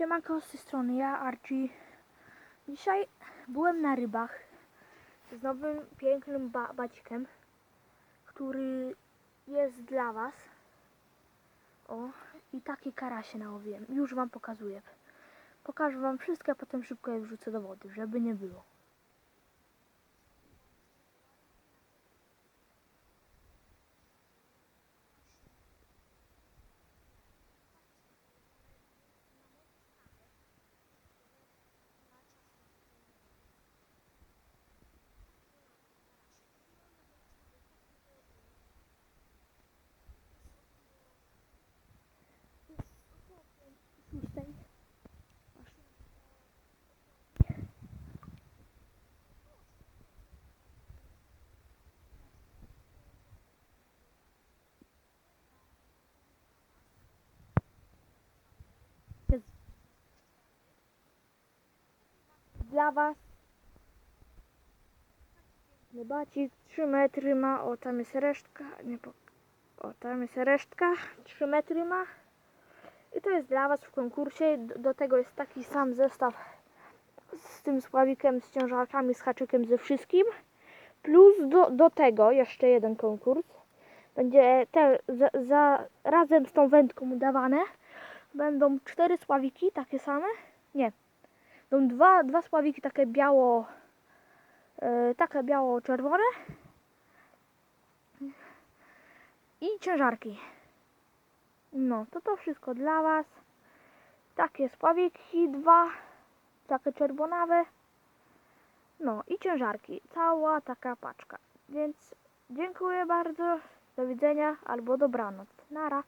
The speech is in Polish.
Siemanko, z tej strony ja, Archie. Dzisiaj byłem na rybach z nowym, pięknym ba bacikiem, który jest dla Was. O, i takie karasie nałowiłem. Już Wam pokazuję. Pokażę Wam wszystko, a potem szybko je wrzucę do wody, żeby nie było. Szóstej. Jest Dla Was Bacik 3 metry ma, o tam jest resztka, nie po, o tam jest resztka, 3 metry ma. I to jest dla Was w konkursie. Do, do tego jest taki sam zestaw z tym sławikiem, z ciężarkami, z haczykiem, ze wszystkim. Plus do, do tego jeszcze jeden konkurs. Będzie te, za, za, razem z tą wędką dawane. Będą cztery sławiki takie same. Nie. Będą dwa, dwa sławiki takie biało, e, takie biało-czerwone. I ciężarki. No, to to wszystko dla Was. Takie spławiki, dwa, takie czerwonawe. No i ciężarki. Cała taka paczka. Więc dziękuję bardzo. Do widzenia albo dobranoc. Nara.